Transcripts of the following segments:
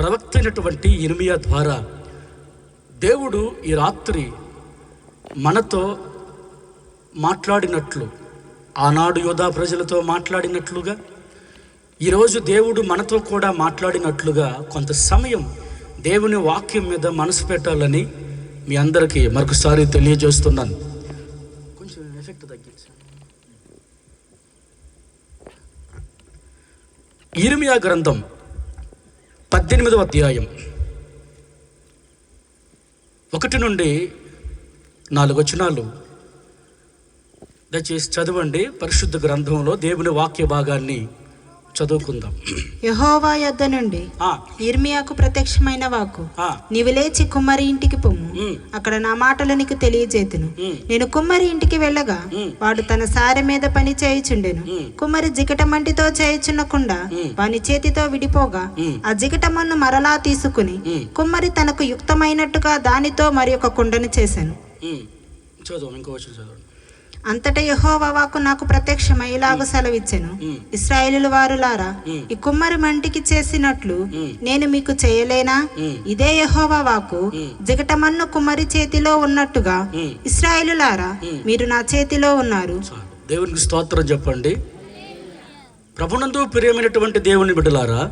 ప్రవక్త అయినటువంటి ఇర్మియా ద్వారా దేవుడు ఈ రాత్రి మనతో మాట్లాడినట్లు ఆనాడు యోధా ప్రజలతో మాట్లాడినట్లుగా ఈరోజు దేవుడు మనతో కూడా మాట్లాడినట్లుగా కొంత సమయం దేవుని వాక్యం మీద మనసు పెట్టాలని మీ అందరికీ మరొకసారి తెలియజేస్తున్నాను. కొంచెం ఎఫెక్ట్ తగ్గించి. ఇరిమియా గ్రంథం పద్దెనిమిదవ అధ్యాయం. ఒకటి నుండి నాలుగు వచనాలు. దయచేసి చదవండి పరిశుద్ధ గ్రంథంలో దేవుని వాక్య భాగాన్ని చదువుకుందాం. యహోవా యొద్ద నుండి ఇర్మియాకు ప్రత్యక్షమైన వాకు నీవు లేచి కుమ్మరి ఇంటికి పొమ్ము. అక్కడ నా మాటలు నీకు తెలియజేతును. నేను కుమ్మరి ఇంటికి వెళ్ళగా. వాడు తన సారె మీద పని చేయుచుండెను. కుమ్మరి జిగటమంటితో చేయుచున్నకుండా. వాని చేతితో విడిపోగా. ఆ జిగటమన్ను మరలా తీసుకుని కుమ్మరి తనకు యుక్తమైనట్టుగా దానితో మరి ఒక కుండను చేశాను. చదువు ఇంకో చదవండి అంతటా యెహోవా వాకు నాకు ప్రత్యక్షమై ఇలాగ సెలవిచ్చెను ఇస్రాయేలు వారులారా. ఈ కుమ్మరి మంటికి చేసినట్లు. నేను మీకు చేయలేనా. ఇదే యెహోవా వాకు ఉమ్. జిగటమన్ను కుమ్మరి చేతిలో ఉన్నట్టుగా. ఇస్రాయేలులారా. మీరు నా చేతిలో ఉన్నారు దేవునికి స్తోత్రం చెప్పండి ప్రభునందు ప్రియమైనటువంటి దేవుని బిడ్డలారా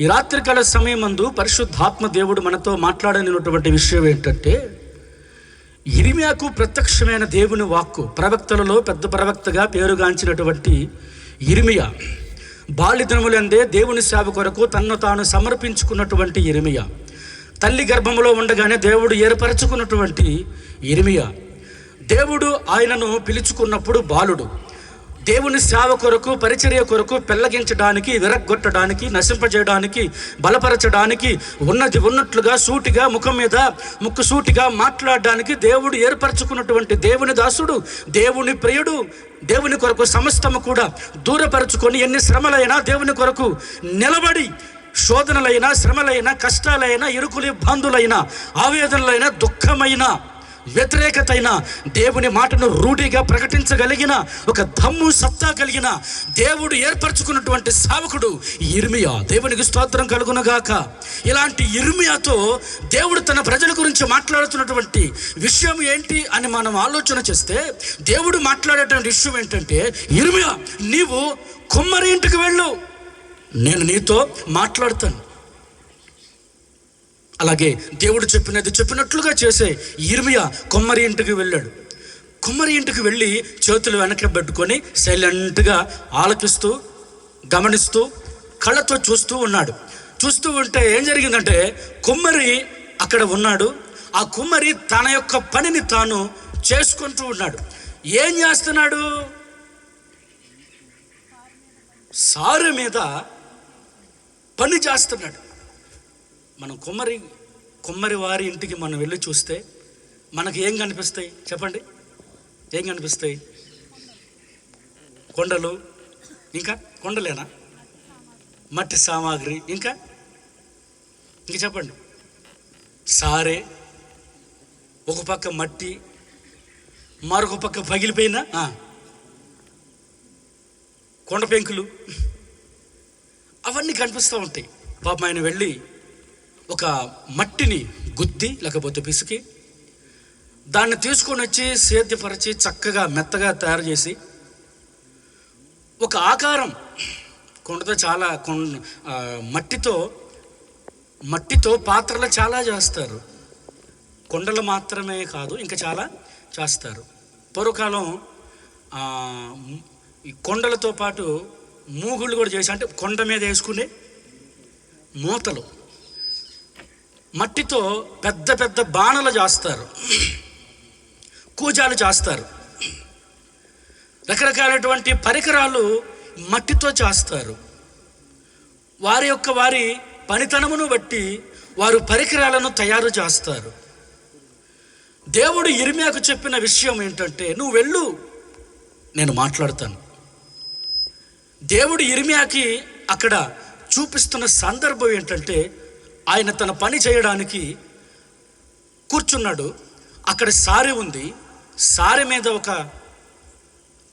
ఈ రాత్రికాల సమయమందు పరిశుద్ధాత్మ దేవుడు మనతో మాట్లాడనినటువంటి విషయం ఏంటంటే ఇరిమియాకు ప్రత్యక్షమైన దేవుని వాక్కు ప్రవక్తలలో పెద్ద ప్రవక్తగా పేరుగాంచినటువంటి ఇరిమియా. బాల్యదినములందే దేవుని సేవ కొరకు తన్ను తాను సమర్పించుకున్నటువంటి ఇరిమియా. తల్లి గర్భములో ఉండగానే దేవుడు ఏర్పరచుకున్నటువంటి ఇరిమియా. దేవుడు ఆయనను పిలుచుకున్నప్పుడు బాలుడు. దేవుని సేవ కొరకు పరిచర్య కొరకు పెళ్ళగించడానికి విరగ్గొట్టడానికి నశింపజేయడానికి బలపరచడానికి ఉన్నది ఉన్నట్లుగా సూటిగా ముఖం మీద ముక్కు సూటిగా మాట్లాడడానికి దేవుడు ఏర్పరచుకున్నటువంటి దేవుని దాసుడు దేవుని ప్రియుడు దేవుని కొరకు సమస్తము కూడా దూరపరుచుకొని ఎన్ని శ్రమలైనా దేవుని కొరకు నిలబడి శోధనలైనా శ్రమలైనా కష్టాలైనా ఇరుకులు ఇబ్బందులైనా ఆవేదనలైన దుఃఖమైన వ్యతిరేకతైన దేవుని మాటను రూఢిగా ప్రకటించగలిగిన ఒక దమ్ము సత్తా కలిగిన దేవుడు ఏర్పరచుకున్నటువంటి సావకుడు ఇర్మియా దేవునికి స్తోత్రం కలుగునగాక. ఇలాంటి ఇర్మియాతో దేవుడు తన ప్రజల గురించి మాట్లాడుతున్నటువంటి విషయం ఏంటి అని మనం ఆలోచన చేస్తే దేవుడు మాట్లాడేటువంటి విషయం ఏంటంటే ఇర్మియా నీవు కుమ్మరి ఇంటికి వెళ్ళు. నేను నీతో మాట్లాడతాను. అలాగే దేవుడు చెప్పినది చెప్పినట్లుగా చేసే ఇర్మియా కొమ్మరి ఇంటికి వెళ్ళాడు. కొమ్మరి ఇంటికి వెళ్ళి చేతులు వెనక్కి పెట్టుకొని సైలెంట్గా ఆలకిస్తూ గమనిస్తూ కళ్ళతో చూస్తూ ఉన్నాడు. చూస్తూ ఉంటే ఏం జరిగిందంటే కుమ్మరి అక్కడ ఉన్నాడు. ఆ కుమ్మరి తన యొక్క పనిని తాను చేసుకుంటూ ఉన్నాడు. ఏం చేస్తున్నాడు? సారు మీద పని చేస్తున్నాడు. మనం కుమ్మరి కుమ్మరి వారి ఇంటికి మనం వెళ్ళి చూస్తే మనకి ఏం కనిపిస్తాయి? చెప్పండి. ఏం కనిపిస్తాయి? కొండలు. ఇంకా కొండలేనా? మట్టి సామాగ్రి. ఇంకా? ఇంక చెప్పండి. సారే. ఒక పక్క మట్టి మరొక పక్క పగిలిపోయిన కొండ పెంకులు. అవన్నీ కనిపిస్తూ ఉంటాయి. పాపం ఆయన వెళ్ళి ఒక మట్టిని గుద్ది లేకపోతే పిసికి దాన్ని తీసుకొని వచ్చి సేద్యపరిచి చక్కగా మెత్తగా తయారు చేసి ఒక ఆకారం కొండతో చాలా కొండ మట్టితో మట్టితో పాత్రలు చాలా చేస్తారు. కొండలు మాత్రమే కాదు ఇంకా చాలా చేస్తారు. పూర్వకాలం కొండలతో పాటు మూగుళ్ళు కూడా చేసి అంటే కొండ మీద వేసుకునే మూతలు. మట్టితో పెద్ద పెద్ద బాణలు చేస్తారు కూజాలు చేస్తారు రకరకాలైనటువంటి పరికరాలు మట్టితో చేస్తారు వారి యొక్క వారి పనితనమును బట్టి వారు పరికరాలను తయారు చేస్తారు దేవుడు ఇరిమియాకు చెప్పిన విషయం ఏంటంటే నువ్వు వెళ్ళు నేను మాట్లాడతాను. దేవుడు ఇరిమియాకి అక్కడ చూపిస్తున్న సందర్భం ఏంటంటే ఆయన తన పని చేయడానికి కూర్చున్నాడు. అక్కడ సారె ఉంది. సారె మీద ఒక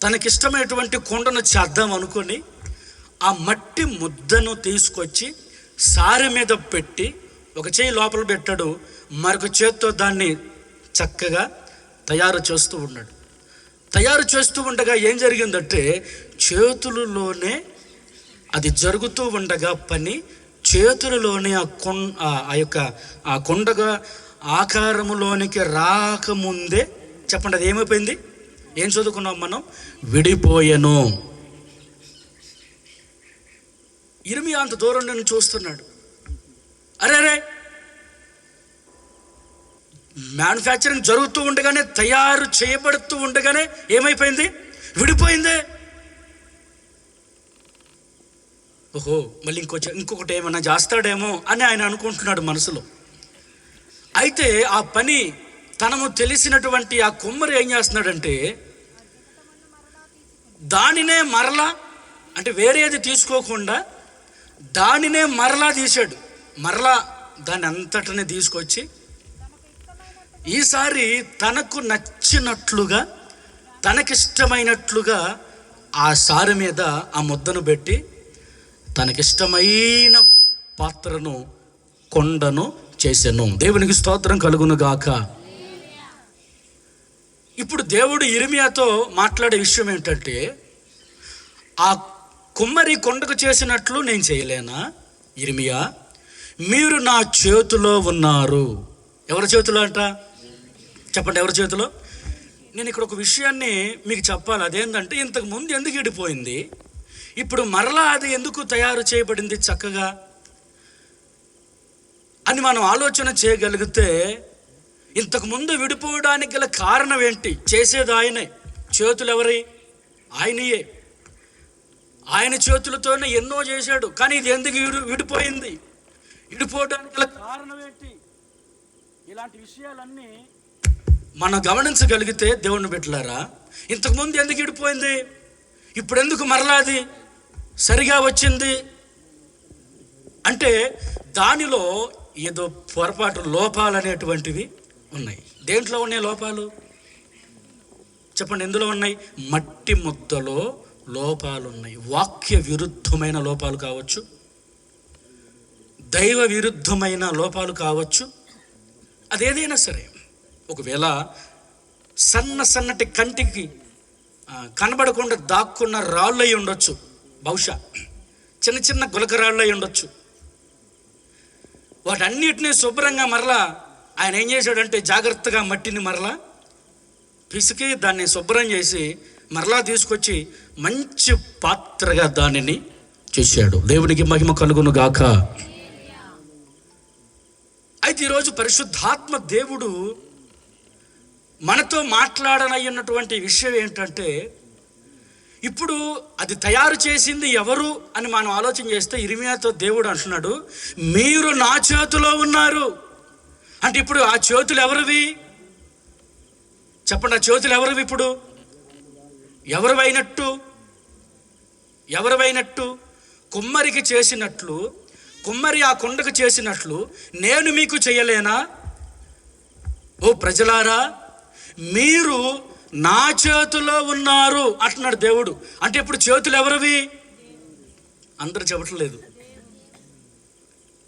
తనకిష్టమైనటువంటి కొండను చేద్దాం అనుకొని ఆ మట్టి ముద్దను తీసుకొచ్చి సారె మీద పెట్టి ఒక చేయి లోపల పెట్టాడు. మరొక చేత్తో దాన్ని చక్కగా తయారు చేస్తూ ఉన్నాడు. తయారు చేస్తూ ఉండగా ఏం జరిగిందంటే చేతులలోనే అది జరుగుతూ ఉండగా పని చేతులలోని ఆ కొం ఆ- యొక్క ఆ కొండగా ఆకారములోనికి రాకముందే చెప్పండి అది ఏమైపోయింది? ఏం చదువుకున్నాం మనం? విడిపోయెను. ఇరిమి అంత దూరం నుండి చూస్తున్నాడు. అరే అరే! మ్యానుఫ్యాక్చరింగ్ జరుగుతూ ఉండగానే తయారు చేయబడుతూ ఉండగానే ఏమైపోయింది? విడిపోయిందే. ఓహో మళ్ళీ ఇంకో ఇంకొకటి ఏమన్నా చేస్తాడేమో అని ఆయన అనుకుంటున్నాడు మనసులో. అయితే ఆ పని తనము తెలిసినటువంటి ఆ కుమ్మరి ఏం చేస్తున్నాడంటే దానినే మరలా అంటే వేరేది తీసుకోకుండా దానినే మరలా తీశాడు. మరలా దాని అంతటనే తీసుకొచ్చి ఈసారి తనకు నచ్చినట్లుగా తనకిష్టమైనట్లుగా ఆ సారి మీద ఆ ముద్దను పెట్టి తనకిష్టమైన పాత్రను కొండను చేశాను దేవునికి స్తోత్రం కలుగును గాక. ఇప్పుడు దేవుడు ఇరిమియాతో మాట్లాడే విషయం ఏంటంటే ఆ కుమ్మరి కొండకు చేసినట్లు నేను చేయలేనా? ఇరిమియా మీరు నా చేతిలో ఉన్నారు. ఎవరి చేతిలో అంట? చెప్పండి ఎవరి చేతిలో? నేను ఇక్కడ ఒక విషయాన్ని మీకు చెప్పాలి. అదేంటంటే ఇంతకు ముందు ఎందుకు ఇడిపోయింది ఇప్పుడు మరలా అది ఎందుకు తయారు చేయబడింది చక్కగా? అని మనం ఆలోచన చేయగలిగితే ఇంతకు ముందు విడిపోవడానికి గల కారణం ఏంటి? చేసేది ఆయనే. చేతులు ఎవరి? ఆయనయే. ఆయన చేతులతోనే ఎన్నో చేశాడు. కానీ ఇది ఎందుకు విడిపోయింది? విడిపోవడానికి గల కారణం ఏంటి? ఇలాంటి విషయాలన్నీ మనం గమనించగలిగితే దేవుని బిడ్డలారా ఇంతకుముందు ఎందుకు విడిపోయింది? ఇప్పుడు ఎందుకు మరలాది సరిగా వచ్చింది. అంటే దానిలో ఏదో పొరపాటు లోపాలు అనేటువంటివి ఉన్నాయి. దేంట్లో ఉన్నాయి లోపాలు? చెప్పండి ఎందులో ఉన్నాయి? మట్టి ముద్దలో లోపాలు ఉన్నాయి. వాక్య విరుద్ధమైన లోపాలు కావచ్చు. దైవ విరుద్ధమైన లోపాలు కావచ్చు. అదేదైనా సరే ఒకవేళ సన్న సన్నటి కంటికి కనబడకుండా దాక్కున్న రాళ్ళు అయి ఉండొచ్చు. బహుశా చిన్న చిన్న గులకరాళ్ళు అయి ఉండొచ్చు. వాటన్నిటినీ శుభ్రంగా మరలా ఆయన ఏం చేశాడంటే జాగ్రత్తగా మట్టిని మరలా పిసికి దాన్ని శుభ్రం చేసి మరలా తీసుకొచ్చి మంచి పాత్రగా దానిని చేశాడు. దేవునికి మహిమ కలుగును గాక. అయితే ఈరోజు పరిశుద్ధాత్మ దేవుడు మనతో మాట్లాడనయ్యున్నటువంటి విషయం ఏంటంటే ఇప్పుడు అది తయారు చేసింది ఎవరు అని మనం ఆలోచన చేస్తే ఇరిమియాతో దేవుడు అంటున్నాడు మీరు నా చేతిలో ఉన్నారు. అంటే ఇప్పుడు ఆ చేతులు ఎవరివి? చెప్పండి ఆ చేతులు ఎవరివి ఇప్పుడు? ఎవరివైనట్టు? ఎవరివైనట్టు? కుమ్మరికి చేసినట్లు కుమ్మరి ఆ కొండకు చేసినట్లు నేను మీకు చేయలేనా? ఓ ప్రజలారా మీరు నా చేతిలో ఉన్నారు అంటున్నాడు దేవుడు. అంటే ఇప్పుడు చేతులు ఎవరివి? అందరు చెప్పట్లేదు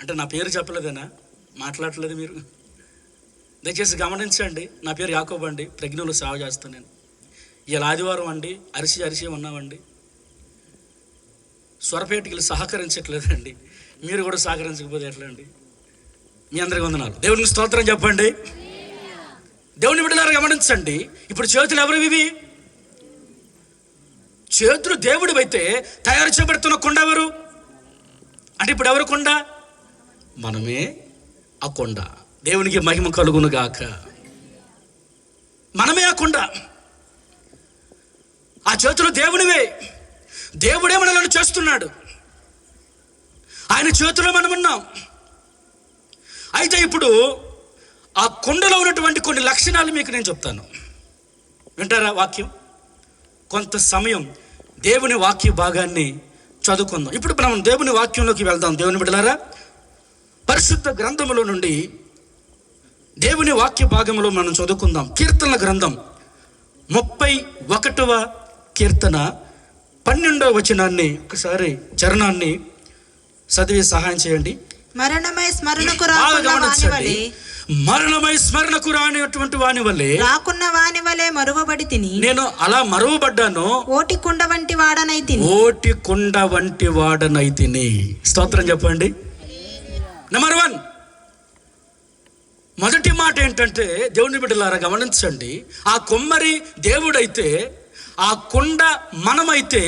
అంటే నా పేరు చెప్పలేదేనా? మాట్లాడట్లేదు మీరు? దయచేసి గమనించండి. నా పేరు యాకోబ్ అండి. ప్రజ్ఞలో సేవ చేస్తాను నేను. ఇలా ఆదివారం అండి. అరిసి అరిసి ఉన్నామండి. స్వరపేటికలు సహకరించట్లేదండి. మీరు కూడా సహకరించకపోతే ఎట్లా అండి మీ అందరికి వందనాలు. దేవునికి స్తోత్రం చెప్పండి. దేవుని బిడ్డలారా గమనించండి. ఇప్పుడు చేతులు ఎవరివి? ఇవి? చేతులు దేవుడు అయితే తయారు చేయబడుతున్న కొండ ఎవరు? అంటే ఇప్పుడు ఎవరు కొండ? మనమే ఆ కొండ. దేవునికి మహిమ కలుగును గాక మనమే ఆ కొండ. ఆ చేతులు దేవునివే. దేవుడే మనలను చేస్తున్నాడు. ఆయన చేతిలో మనం ఉన్నాం అయితే ఇప్పుడు ఆ కొండలో ఉన్నటువంటి కొన్ని లక్షణాలు మీకు నేను చెప్తాను. వింటారా వాక్యం? కొంత సమయం దేవుని వాక్య భాగాన్ని చదువుకుందాం. ఇప్పుడు మనం దేవుని వాక్యంలోకి వెళ్దాం. దేవుని బిడ్డలారా పరిశుద్ధ గ్రంథములో నుండి దేవుని వాక్య భాగంలో మనం చదువుకుందాం. కీర్తనల గ్రంథం ముప్పై ఒకటవ కీర్తన పన్నెండవ వచనాన్ని ఒకసారి చరణాన్ని చదివి సహాయం చేయండి. మరణమై స్మరణకు మరణమై స్మరణకు రానిటువంటి వాని వల్లే రాకున్న వాని వలె మరువబడి తిని నేను అలా మరువబడ్డాను ఓటి కుండ వంటి వాడనై తిని. ఓటి కుండ వంటి వాడనైతిని స్తోత్రం చెప్పండి. నెంబర్ వన్ మొదటి మాట ఏంటంటే దేవుని బిడ్డలారా గమనించండి. ఆ కొమ్మరి దేవుడైతే ఆ కుండ మనమైతే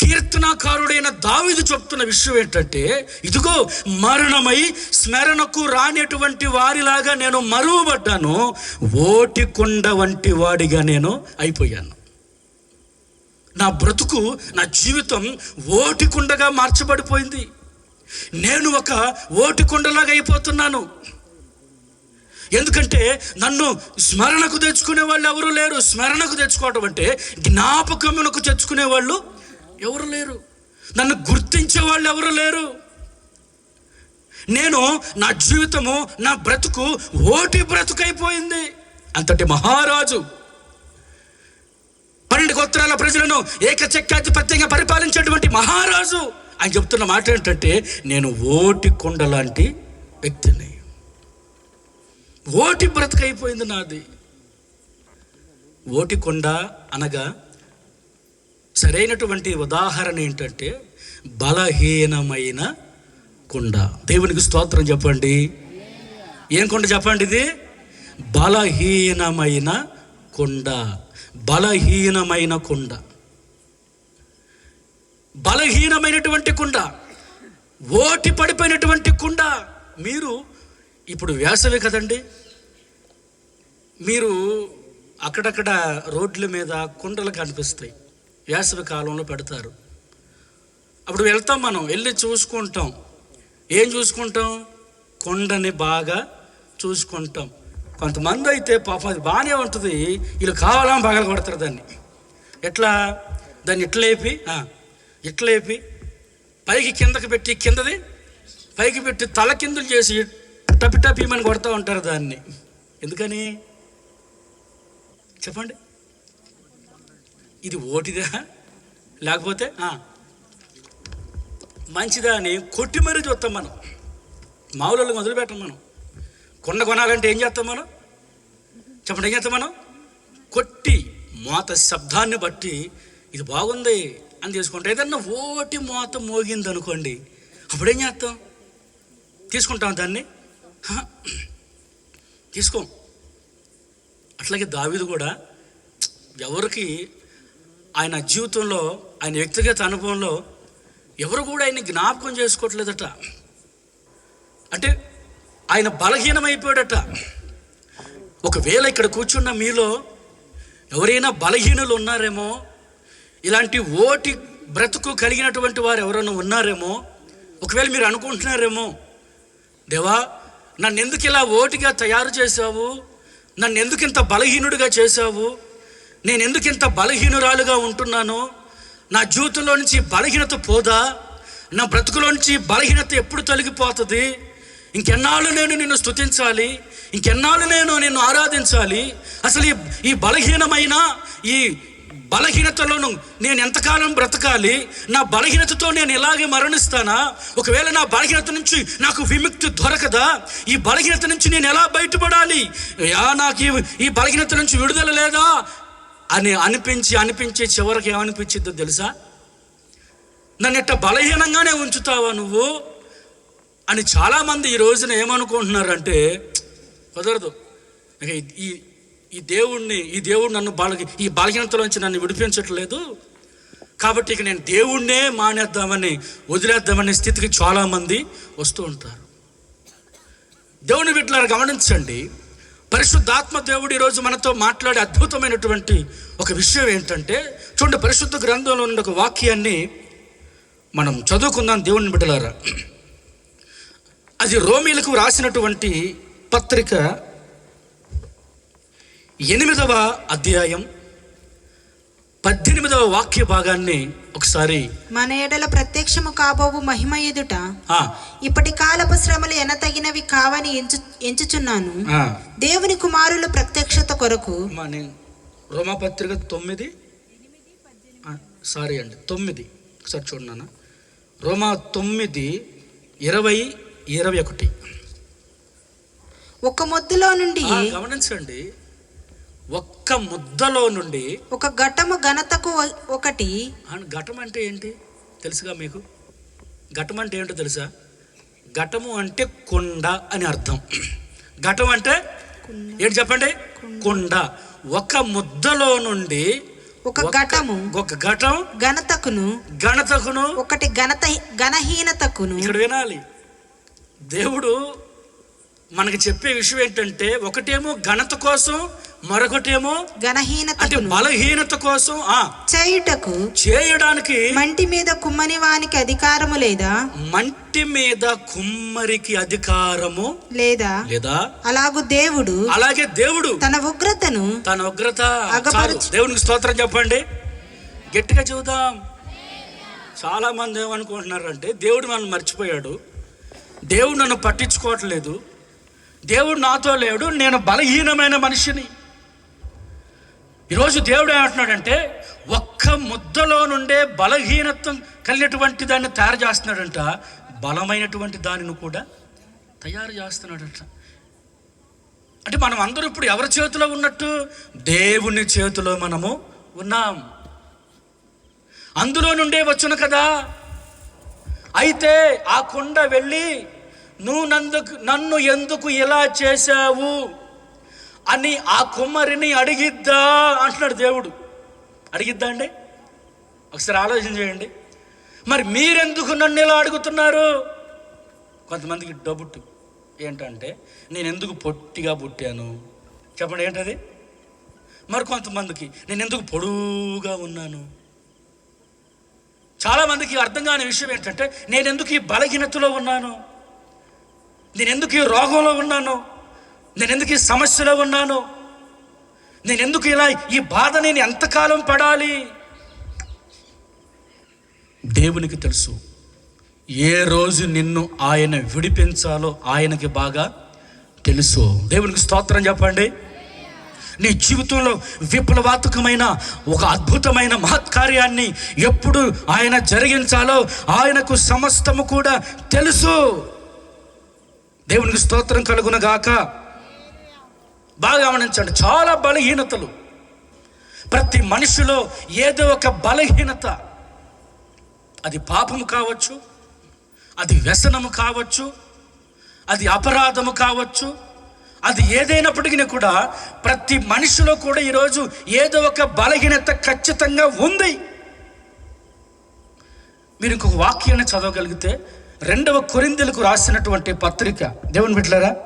కీర్తనాకారుడైన దావిదు చెప్తున్న విషయం ఏంటంటే ఇదిగో మరణమై స్మరణకు రానిటువంటి వారిలాగా నేను మరువబడ్డాను ఓటి కుండ వంటి వాడిగా నేను అయిపోయాను. నా బ్రతుకు నా జీవితం ఓటి కుండగా మార్చబడిపోయింది. నేను ఒక ఓటి కుండలాగా అయిపోతున్నాను. ఎందుకంటే నన్ను స్మరణకు తెచ్చుకునే వాళ్ళు ఎవరు లేరు. స్మరణకు తెచ్చుకోవడం అంటే జ్ఞాపకమునకు తెచ్చుకునే వాళ్ళు ఎవరు లేరు? నన్ను గుర్తించే వాళ్ళు ఎవరు లేరు? నేను నా జీవితము నా బ్రతుకు ఓటి బ్రతుకైపోయింది. అంతటి మహారాజు. పన్నెండు గోత్రాల ప్రజలను ఏకచక్రాధిపత్యంగా పరిపాలించేటువంటి మహారాజు. ఆయన చెప్తున్న మాట ఏంటంటే నేను ఓటి కొండ లాంటి వ్యక్తిని. ఓటి బ్రతుకైపోయింది నాది. ఓటి కొండ అనగా సరైనటువంటి ఉదాహరణ ఏంటంటే బలహీనమైన కుండ. దేవునికి స్తోత్రం చెప్పండి. ఏం కుండ చెప్పండి ఇది? బలహీనమైన కుండ. బలహీనమైన కుండ. బలహీనమైనటువంటి కుండ. ఓటి పడిపోయినటువంటి కుండ. మీరు ఇప్పుడు వేసవి కదండి. మీరు అక్కడక్కడ రోడ్ల మీద కుండలు కనిపిస్తాయి. వేసవి కాలంలో పెడతారు. అప్పుడు వెళ్తాం మనం వెళ్ళి చూసుకుంటాం. ఏం చూసుకుంటాం? కొండని బాగా చూసుకుంటాం. కొంతమంది అయితే పాపం అది బాగానే ఉంటుంది. వీళ్ళు కావాలని బాగా కొడతారు దాన్ని. ఎట్లా? దాన్ని ఇట్లేపి ఇట్లేపి పైకి కిందకి పెట్టి కిందది పైకి పెట్టి తల కిందులు చేసి టపి టపిమని కొడతా ఉంటారు దాన్ని. ఎందుకని? చెప్పండి. ఇది ఓటిదా? లేకపోతే మంచిదా అని కొట్టి మరీ చూస్తాం మనం. మామూలు మొదలుపెట్టం మనం. కొండ కొనాలంటే ఏం చేస్తాం మనం? చెప్పండి ఏం చేస్తాం మనం? కొట్టి మోత శబ్దాన్ని బట్టి ఇది బాగుంది అని తీసుకుంటాం ఏదన్నా ఓటి మోత మోగింది అనుకోండి అప్పుడేం చేస్తాం? తీసుకుంటాం దాన్ని. తీసుకోం. అట్లాగే దావిది కూడా ఎవరికి ఆయన జీవితంలో ఆయన వ్యక్తిగత అనుభవంలో ఎవరు కూడా ఆయన్ని జ్ఞాపకం చేసుకోవట్లేదట. అంటే ఆయన బలహీనమైపోయాడట. ఒకవేళ ఇక్కడ కూర్చున్న మీలో ఎవరైనా బలహీనులు ఉన్నారేమో ఇలాంటి ఓటి బ్రతుకు కలిగినటువంటి వారు ఎవరైనా ఉన్నారేమో ఒకవేళ మీరు అనుకుంటున్నారేమో దేవా నన్ను ఎందుకు ఇలా ఓటిగా తయారు చేశావు నన్ను ఎందుకు ఇంత బలహీనుడిగా చేశావు నేను ఎందుకు ఇంత బలహీనురాలుగా ఉంటున్నాను? నా జీవితంలో నుంచి బలహీనత పోదా? నా బ్రతుకులో నుంచి బలహీనత ఎప్పుడు తొలగిపోతుంది? ఇంకెన్నాళ్ళు నేను నిన్ను స్తుతించాలి? ఇంకెన్నాళ్ళు నేను నిన్ను ఆరాధించాలి? అసలు ఈ ఈ బలహీనమైన ఈ బలహీనతలోను నేను ఎంతకాలం బ్రతకాలి? నా బలహీనతతో నేను ఇలాగే మరణిస్తానా? ఒకవేళ నా బలహీనత నుంచి నాకు విముక్తి దొరకదా? ఈ బలహీనత నుంచి నేను ఎలా బయటపడాలి? యా నాకు ఈ బలహీనత నుంచి విడుదల లేదా? అని అనిపించి అనిపించి చివరికి ఏమనిపించిద్దో తెలుసా? నన్ను ఇట్ట బలహీనంగానే ఉంచుతావా నువ్వు? అని చాలామంది ఈ రోజున ఏమనుకుంటున్నారంటే కుదరదు. ఈ- ఈ దేవుణ్ణి ఈ దేవుడు నన్ను బల ఈ బలహీనతలోంచి నన్ను విడిపించట్లేదు. కాబట్టి ఇక నేను దేవుణ్ణే మానేద్దామని వదిలేద్దామనే స్థితికి చాలామంది వస్తూ ఉంటారు. దేవుని బిడ్డలారా గమనించండి. పరిశుద్ధాత్మ దేవుడు ఈరోజు మనతో మాట్లాడే అద్భుతమైనటువంటి ఒక విషయం ఏంటంటే చూడండి పరిశుద్ధ గ్రంథంలో ఉన్న ఒక వాక్యాన్ని మనం చదువుకుందాం దేవుని బిడ్డలారా. అది రోమీలకు రాసినటువంటి పత్రిక ఎనిమిదవ అధ్యాయం పద్దెనిమిదవ వాక్య భాగాన్ని ఒకసారి. మన ఎడల ప్రత్యక్షము కాబోవు మహిమ ఎదుట ఇప్పటి కాలపు శ్రమలు ఎనతగినవి కావని ఎంచు ఎంచుచున్నాను. దేవుని కుమారుల ప్రత్యక్షత కొరకు నేను రోమాపత్రిక తొమ్మిది సారీ అండి తొమ్మిది. ఒకసారి చూడన్నా రోమా తొమ్మిది ఇరవై ఇరవై ఒకటి. ఒక ముద్దులో నుండి గమనించండి. ఒక్క ముద్దలో నుండి ఒక ఘటము ఘనతకు ఒకటి. ఘటం అంటే ఏంటి? తెలుసుగా మీకు? ఘటం అంటే ఏంటో తెలుసా? ఘటము అంటే కుండ అని అర్థం. ఘటం అంటే ఏంటి చెప్పండి? కుండ. ఒక ముద్దలో నుండి ఒక ఘటము ఒక ఘటం ఘనతకును ఘనతకును ఒకటి ఘనత ఘనహీనతకును. ఇక్కడ వినాలి. దేవుడు మనకి చెప్పే విషయం ఏంటంటే ఒకటేమో ఘనత కోసం మరొకటేమో అంటే ఘనహీనతకును బలహీనత కోసం ఆ. చేయుటకు చేయడానికి మంటి మీద కుమ్మని వానికి అధికారము లేదా? మంటి మీద కుమ్మరికి అధికారము లేదా? లేదా? అలాగు దేవుడు అలాగే దేవుడు తన ఉగ్రతను తన ఉగ్రత దేవునికి స్తోత్రం చెప్పండి. గట్టిగా చూద్దాం చాలా మంది ఏమనుకుంటున్నారంటే దేవుడు నన్ను మర్చిపోయాడు. దేవుడు నన్ను పట్టించుకోవట్లేదు. దేవుడు నాతో లేడు నేను బలహీనమైన మనిషిని. ఈరోజు దేవుడు ఏమంటున్నాడంటే ఒక్క ముద్దలో నుండే బలహీనత్వం కలిగినటువంటి దాన్ని తయారు చేస్తున్నాడంట బలమైనటువంటి దానిని కూడా తయారు చేస్తున్నాడంట. అంటే మనం అందరూ ఇప్పుడు ఎవరి చేతిలో ఉన్నట్టు దేవుని చేతిలో మనము ఉన్నాం. అందులో నుండే వచ్చును కదా. అయితే ఆ కొండ వెళ్ళి నువ్వు నందుకు నన్ను ఎందుకు ఇలా చేశావు? అని ఆ కుమ్మరిని అడిగిద్దా అంటున్నాడు దేవుడు. అడిగిద్దా అండి? ఒకసారి ఆలోచన చేయండి. మరి మీరెందుకు నన్ను ఇలా అడుగుతున్నారు? కొంతమందికి డబుట్ ఏంటంటే నేను ఎందుకు పొట్టిగా పుట్టాను? చెప్పండి ఏంటది? మరి కొంతమందికి నేను ఎందుకు పొడువుగా ఉన్నాను? చాలామందికి అర్థం కాని విషయం ఏంటంటే నేను ఎందుకు ఈ బలహీనతలో ఉన్నాను? నేను ఎందుకు ఈ రోగంలో ఉన్నాను? నేను ఎందుకు ఈ సమస్యలో ఉన్నాను? నేను ఎందుకు ఇలా ఈ బాధ నేను ఎంతకాలం పడాలి? దేవునికి తెలుసు. ఏ రోజు నిన్ను ఆయన విడిపించాలో ఆయనకి బాగా తెలుసు. దేవునికి స్తోత్రం చెప్పండి. నీ జీవితంలో విప్లవాత్మకమైన ఒక అద్భుతమైన మహత్కార్యాన్ని ఎప్పుడు ఆయన జరిగించాలో ఆయనకు సమస్తము కూడా తెలుసు. దేవునికి స్తోత్రం కలుగున గాక. బాగా గమనించండి చాలా బలహీనతలు. ప్రతి మనిషిలో ఏదో ఒక బలహీనత. అది పాపము కావచ్చు అది వ్యసనము కావచ్చు అది అపరాధము కావచ్చు అది ఏదైనప్పటికీ కూడా ప్రతి మనిషిలో కూడా ఈరోజు ఏదో ఒక బలహీనత ఖచ్చితంగా ఉంది. మీరు ఇంకొక వాక్యాన్ని చదవగలిగితే రెండవ కొరిందెలకు రాసినటువంటి పత్రిక. దేవుని బిడ్డలారా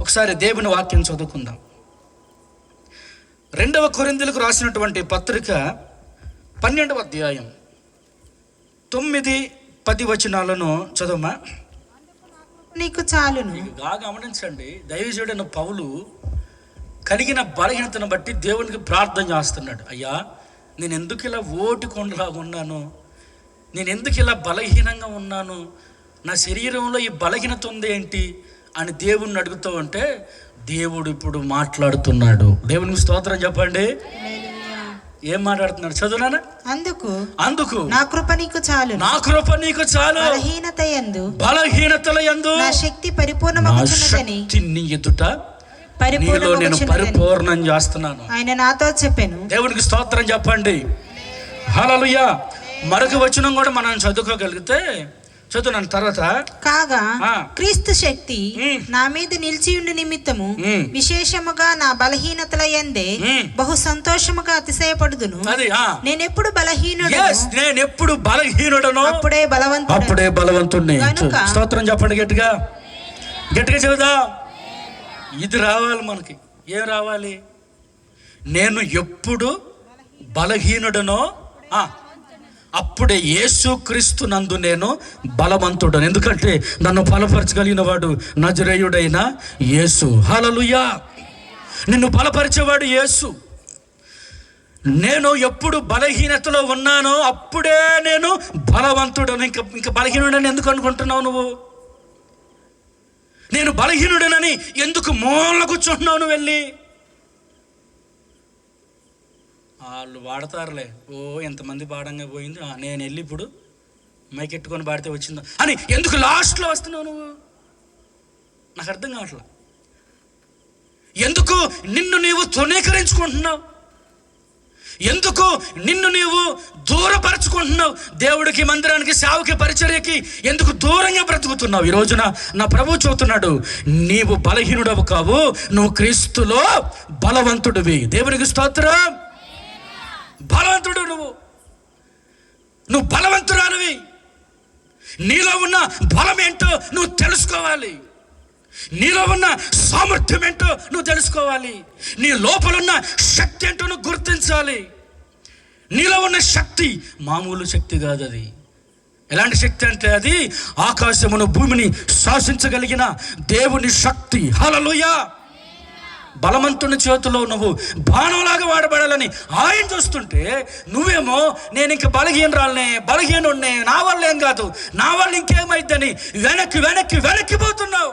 ఒకసారి దేవుని వాక్యం చదువుకుందాం. రెండవ కొరిందెలకు రాసినటువంటి పత్రిక పన్నెండవ అధ్యాయం. తొమ్మిది పది వచనాలను చదవమా? నీకు చాలును. మీకు బాగా గమనించండి. దైవజుడైన పౌలు కలిగిన బలహీనతను బట్టి దేవునికి ప్రార్థన చేస్తున్నాడు. అయ్యా నేను ఎందుకు ఇలా ఓటి కొండలాగా ఉన్నాను? నేను ఎందుకు ఇలా బలహీనంగా ఉన్నాను? నా శరీరంలో ఈ బలహీనత ఉంది ఏంటి అని దేవుణ్ణి అడుగుతూ ఉంటే దేవుడు ఇప్పుడు మాట్లాడుతున్నాడు. దేవునికి స్తోత్రం చెప్పండి. ఏం మాట్లాడుతున్నాడు? చదువునానా? అందుకు. అందుకు. నా కృప నీకు చాలును నా కృప నీకు చాలు. బలహీనత యందు. బలహీనతల యందు. నా శక్తి నా పరిపూర్ణమగుచున్నదని శక్తిని ఎదుట. నీలో నేను పరిపూర్ణం చేస్తున్నాను. ఆయన నాతో చెప్పాను. దేవునికి స్తోత్రం చెప్పండి. హల్లెలూయా. మరొక వచనం కూడా మనం చదువుకోగలిగితే చదువున్నాను తర్వాత? కాగా. క్రీస్తు శక్తి. నా మీద నిలిచియుండి నిమిత్తము ఉమ్. విశేషముగా నా బలహీనతల ఉమ్. బహు సంతోషముగా అతిశయపడుదును. నేనెప్పుడు బలహీనుడు ఎస్ నేను ఎప్పుడు బలహీనుడను? అప్పుడే బలవంతుడు అప్పుడే బలవంతుణ్ణి. గనుక- స్తోత్రం చెప్పండి గట్టిగా. గట్టిగా చెబుదా ఇది రావాలి మనకి. ఏం రావాలి? నేను ఎప్పుడు బలహీనుడనో ఆ, అప్పుడే యేసుక్రీస్తు నందు నేను బలవంతుడను. ఎందుకంటే నన్ను బలపరచగలిగిన వాడు నజరేయుడైన యేసు. హలలుయా నిన్ను బలపరిచేవాడు యేసు. నేను ఎప్పుడు బలహీనతలో ఉన్నానో అప్పుడే నేను బలవంతుడను. ఇంకా ఇంకా బలహీనుడని ఎందుకు అనుకుంటున్నావు నువ్వు? నేను బలహీనుడనని ఎందుకు మూల కూర్చుంటున్నావు నువ్వు వెళ్ళి? వాళ్ళు వాడతారులే. ఓ ఎంతమంది పాడంగా పోయింది నేను వెళ్ళి ఇప్పుడు మైకెట్టుకొని పాడితే వచ్చిందా. అని ఎందుకు లాస్ట్లో వస్తున్నావు నువ్వు? నాకు అర్థం కావట్లా? ఎందుకు నిన్ను నీవు తృణీకరించుకుంటున్నావు? ఎందుకు నిన్ను నీవు దూరపరచుకుంటున్నావు? దేవుడికి మందిరానికి సేవకి పరిచర్యకి ఎందుకు దూరంగా బ్రతుకుతున్నావు? ఈ రోజున నా ప్రభు చూస్తున్నాడు నీవు బలహీనుడవు కావు నువ్వు క్రీస్తులో బలవంతుడివి. దేవునికి స్తోత్రం. బలవంతుడు నువ్వు. నువ్వు బలవంతురానివి నీలో ఉన్న బలం ఏంటో నువ్వు తెలుసుకోవాలి. నీలో ఉన్న సామర్థ్యం ఏంటో నువ్వు తెలుసుకోవాలి. నీ లోపలున్న శక్తి ఏంటో నువ్వు గుర్తించాలి. నీలో ఉన్న శక్తి మామూలు శక్తి కాదు అది. ఎలాంటి శక్తి అంటే అది ఆకాశమును భూమిని శాసించగలిగిన దేవుని శక్తి. హలలుయా బలవంతుని చేతిలో నువ్వు బాణంలాగా వాడబడాలని ఆయన చూస్తుంటే నువ్వేమో నేను ఇంక బలహీనరాలనే బలహీనుడినే నా వల్ల ఏం కాదు నా వల్ల ఇంకేమైద్దని వెనక్కి వెనక్కి వెనక్కి పోతున్నావు.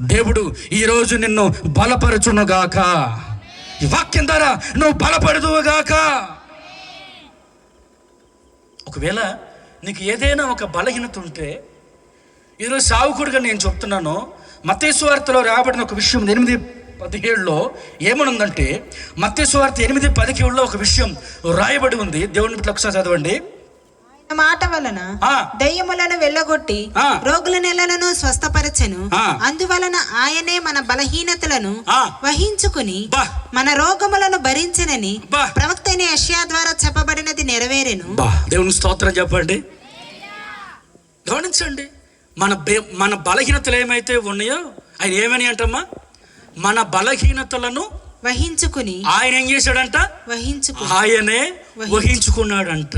దేవుడు ఈరోజు నిన్ను బలపరచునుగాక. ఈ వాక్యం ద్వారా నువ్వు బలపడదువుగాక. ఒకవేళ నీకు ఏదైనా ఒక బలహీనత ఉంటే ఈరోజు సావుకుడిగా నేను చెప్తున్నాను మతేశ్వార్తలో రాబడిన ఒక విషయం ఎనిమిది పదిహేడులో ఏమనుందంటే మతేశ్వార్త ఎనిమిది పదిహేడులో ఒక విషయం రాయబడి ఉంది దేవుని బిడ్డలు ఒకసారి చదవండి మాట వలన. దయ్యములను వెళ్ళగొట్టి. రోగుల నెలలను స్వస్థపరచెను. అందువలన ఆయనే మన బలహీనతలను. వహించుకుని. మన రోగములను భరించనని. ప్రవక్త యెషయా ద్వారా చెప్పబడినది నెరవేరెను దేవుని స్తోత్రం చెప్పండి గమనించండి మన మన బలహీనతలు ఏమైతే ఉన్నాయో ఆయన ఏమని అంటమ్మా మన బలహీనతలను వహించుకుని ఆయన ఏం చేశాడంట? వహించుకుని ఆయనే వహించుకున్నాడంట.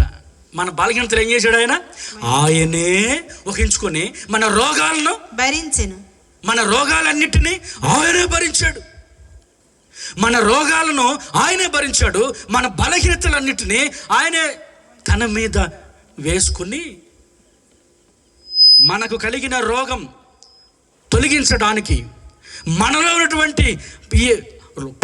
మన బలహీనతలు ఏం చేశాడు ఆయన ఆయనే వహించుకొని మన రోగాలను భరించెను. మన రోగాలన్నిటినీ ఆయనే భరించాడు. మన రోగాలను ఆయనే భరించాడు. మన బలహీనతలన్నిటినీ ఆయనే తన మీద వేసుకుని మనకు కలిగిన రోగం తొలగించడానికి మనలో ఉన్నటువంటి ఈ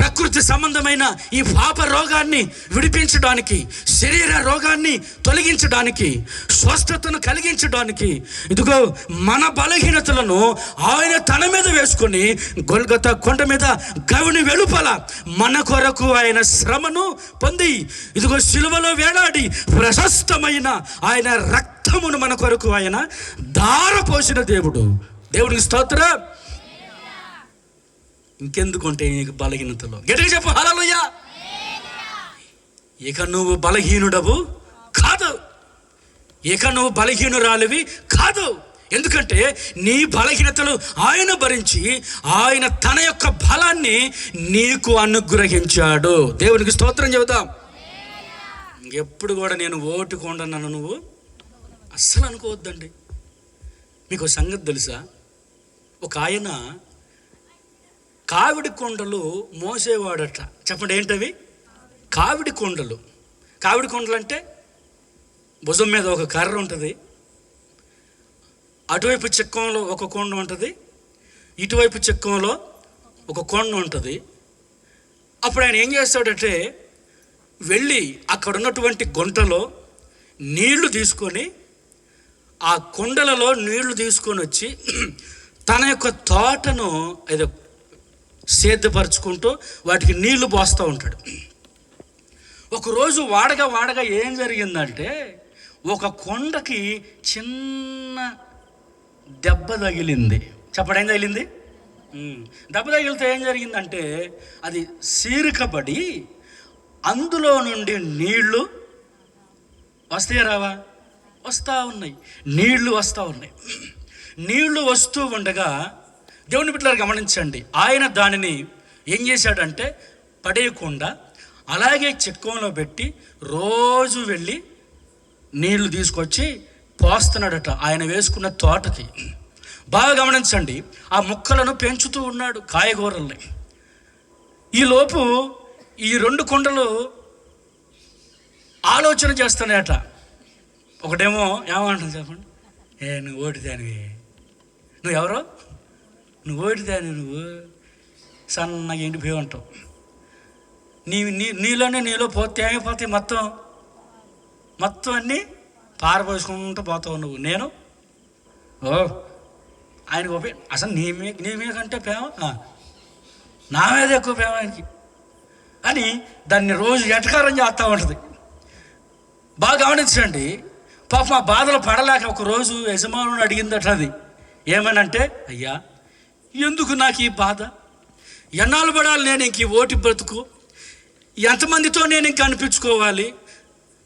ప్రకృతి సంబంధమైన ఈ పాప రోగాన్ని విడిపించడానికి శరీర రోగాన్ని తొలగించడానికి స్వస్థతను కలిగించడానికి ఇదిగో మన బలహీనతలను ఆయన తన మీద వేసుకొని గొల్గత కొండ మీద గవిని వెలుపల మన కొరకు ఆయన శ్రమను పొంది ఇదిగో శిలువలో వేలాడి ప్రశస్తమైన ఆయన రక్తమును మన కొరకు ఆయన దారపోసిన దేవుడు. దేవుడికి స్తోత్ర. ఇంకెందుకుంటే నీకు బలహీనతలో? గట్టిగా చెప్పు హలలుయ్యా ఇక నువ్వు బలహీనుడవు కాదు. ఇక నువ్వు బలహీనురాలివి కాదు. ఎందుకంటే నీ బలహీనతలు ఆయన భరించి ఆయన తన యొక్క బలాన్ని నీకు అనుగ్రహించాడు. దేవునికి స్తోత్రం చెబుతాం ఎప్పుడు కూడా నేను ఓటు కొండన్నాను నువ్వు? అస్సలు అనుకోవద్దండి. మీకు సంగతి తెలుసా? ఒక ఆయన కావిడి కొండలు మోసేవాడట. చెప్పండి ఏంటవి? కావిడి కొండలు. కావిడి కొండలు అంటే భుజం మీద ఒక కర్ర ఉంటుంది. అటువైపు చెక్కంలో ఒక కొండ ఉంటుంది. ఇటువైపు చెక్కంలో ఒక కొండ ఉంటుంది. అప్పుడు ఆయన ఏం చేస్తాడంటే వెళ్ళి అక్కడ ఉన్నటువంటి గుంటలో నీళ్ళు తీసుకొని ఆ కొండలలో నీళ్ళు తీసుకొని వచ్చి తన యొక్క తోటను ఏదో సేద్యపరచుకుంటూ వాటికి నీళ్ళు పోస్తూ ఉంటాడు. ఒకరోజు వాడగా వాడగా ఏం జరిగిందంటే ఒక కొండకి చిన్న దెబ్బ తగిలింది. చెప్పడం ఏం తగిలింది? దెబ్బ తగిలితే ఏం జరిగిందంటే అది సీరికబడి అందులో నుండి నీళ్ళు వస్తాయా రావా? వస్తూ ఉన్నాయి. నీళ్ళు వస్తూ ఉన్నాయి. నీళ్ళు వస్తూ ఉండగా దేవుని బిడ్డలు గమనించండి. ఆయన దానిని ఏం చేశాడంటే పడేయకుండా అలాగే చిక్కంలో పెట్టి రోజు వెళ్ళి నీళ్ళు తీసుకొచ్చి పోస్తున్నాడట ఆయన వేసుకున్న తోటకి. బాగా గమనించండి. ఆ మొక్కలను పెంచుతూ ఉన్నాడు కాయగూరల్ని. ఈలోపు ఈ రెండు కొండలు ఆలోచన చేస్తున్నాయట. ఒకటేమో ఏమంటుంది చెప్పండి. ఏ నువ్వు ఓటిదానివి నువ్వు ఎవరో? నువ్వు ఓటిదాని నువ్వు సన్నగా ఎండిపోయి ఉంటావు. నీ నీ నీలోనే నీలో పోతే ఏమైపోతాయి మొత్తం? మొత్తం అన్నీ పారపోసుకుంటూ పోతావు నువ్వు. నేను? ఓ ఆయనకు ఉపయోగ అసలు నీ మీ నీ మీద కంటే ప్రేమ నా మీద ఎక్కువ ప్రేమ ఆయనకి. అని దాన్ని రోజు ఎటకారం చేస్తూ ఉంటుంది. బాగా గమనించండి. పాప మా బాధలు పడలేక ఒకరోజు యజమానుడు అడిగిందట అది. ఏమనంటే అయ్యా ఎందుకు నాకు ఈ బాధ? ఎన్నాళ్ళు పడాలి నేను ఇంక ఈ ఓటి బ్రతుకు? ఎంతమందితో నేను ఇంక అనిపించుకోవాలి?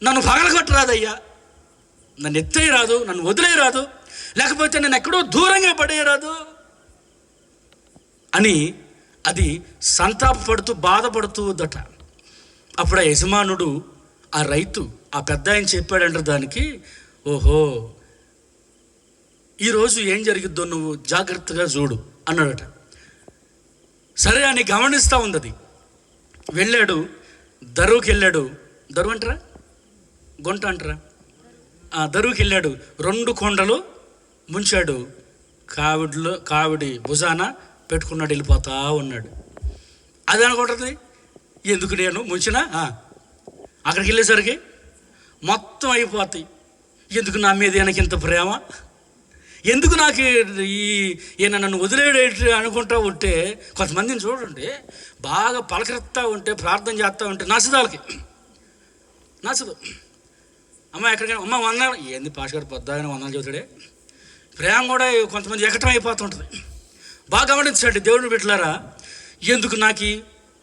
నన్ను పగలగొట్టరాదయ్యా. నన్ను ఎత్తేయరాదు నన్ను వదిలేయరాదు లేకపోతే నేను ఎక్కడో దూరంగా పడేయరాదు అని అది సంతాపపడుతూ బాధపడుతూ ఉందట. అప్పుడు ఆ యజమానుడు ఆ రైతు ఆ పెద్ద ఆయన చెప్పాడంట దానికి ఓహో ఈరోజు ఏం జరిగిద్దో నువ్వు జాగ్రత్తగా చూడు. అన్నాడట. సరే అని గమనిస్తూ ఉంది అది వెళ్ళాడు దరువుకి వెళ్ళాడు. దరువు అంటారా? గుంట అంటారా? ఆ దరువుకి వెళ్ళాడు. రెండు కొండలు ముంచాడు. కావిడిలో కావిడి భుజాన పెట్టుకున్నాడు వెళ్ళిపోతా ఉన్నాడు. అది అనుకుంటుంది ఎందుకు నేను ముంచినా? అక్కడికి వెళ్ళేసరికి మొత్తం అయిపోతాయి. ఎందుకు నా మీద వెనక ఇంత ప్రేమ? ఎందుకు నాకు ఈ ఈయన నన్ను వదిలేడేటి అనుకుంటా ఉంటే కొంతమందిని చూడండి బాగా పలకరిస్తూ ఉంటే ప్రార్థన చేస్తూ ఉంటే నచ్చదాలకి. నచ్చదు. అమ్మ ఎక్కడికైనా అమ్మ వందనాలు. ఏంది పాష గారు పొద్దు ఆయన వందనాలు చెబుతాడే? ప్రేమ కూడా కొంతమంది ఎక్కటం అయిపోతుంటుంది బాగా గమనించండి దేవుడిని పెట్టలారా ఎందుకు నాకు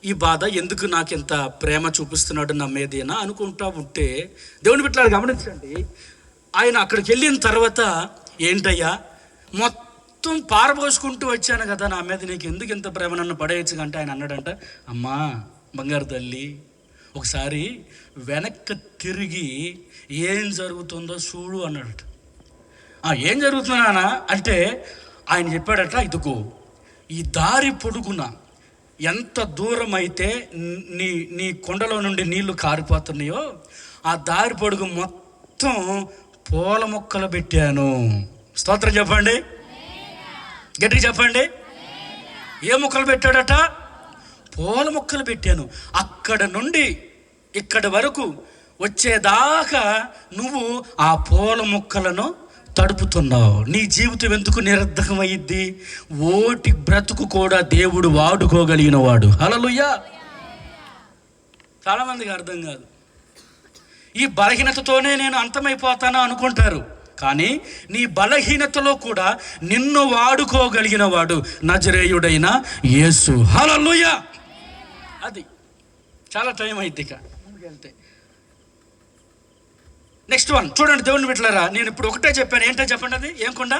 ఈ- బాధ ఎందుకు నాకు ఇంత ప్రేమ చూపిస్తున్నాడు నా మీదేనా అనుకుంటా ఉంటే దేవుని పెట్టలారా గమనించండి ఆయన అక్కడికి వెళ్ళిన తర్వాత ఏంటయ్యా? మొత్తం పారబోసుకుంటూ వచ్చాను కదా నా మీద. నీకు ఎందుకు ఇంత ప్రేమ? నన్ను పడేయచ్చు అంటే ఆయన అన్నాడంట. అమ్మా బంగారు తల్లి ఒకసారి వెనక్కి తిరిగి ఏం జరుగుతుందో చూడు అన్నాడట. ఏం జరుగుతున్నానా అంటే ఆయన చెప్పాడట ఇదిగో ఈ దారి పొడుగున ఎంత దూరం అయితే నీ నీ కొండలో నుండి నీళ్ళు కారిపోతున్నాయో ఆ దారి పొడుగు మొత్తం పూల మొక్కలు పెట్టాను. స్తోత్రం చెప్పండి. గట్టిగా చెప్పండి. ఏ మొక్కలు పెట్టాడట? పూల మొక్కలు పెట్టాను. అక్కడ నుండి ఇక్కడి వరకు వచ్చేదాకా నువ్వు ఆ పూల మొక్కలను తడుపుతున్నావు. నీ జీవితం ఎందుకు నిరర్ధకమైద్ది ఓటి బ్రతుకు కూడా దేవుడు వాడుకోగలిగిన వాడు హలలుయ్యా చాలామందికి అర్థం కాదు. ఈ బలహీనతతోనే నేను అంతమైపోతాను అనుకుంటారు. కానీ నీ బలహీనతలో కూడా నిన్ను వాడుకోగలిగిన వాడు నజరేయుడైన యేసు. హలలుయ అది చాలా టైం అయింది ఇక. వెళ్తే నెక్స్ట్ వన్. చూడండి దేవుని బిడ్డలారా నేను ఇప్పుడు ఒకటే చెప్పాను. ఏంటో చెప్పండి అది? ఏం కొండ?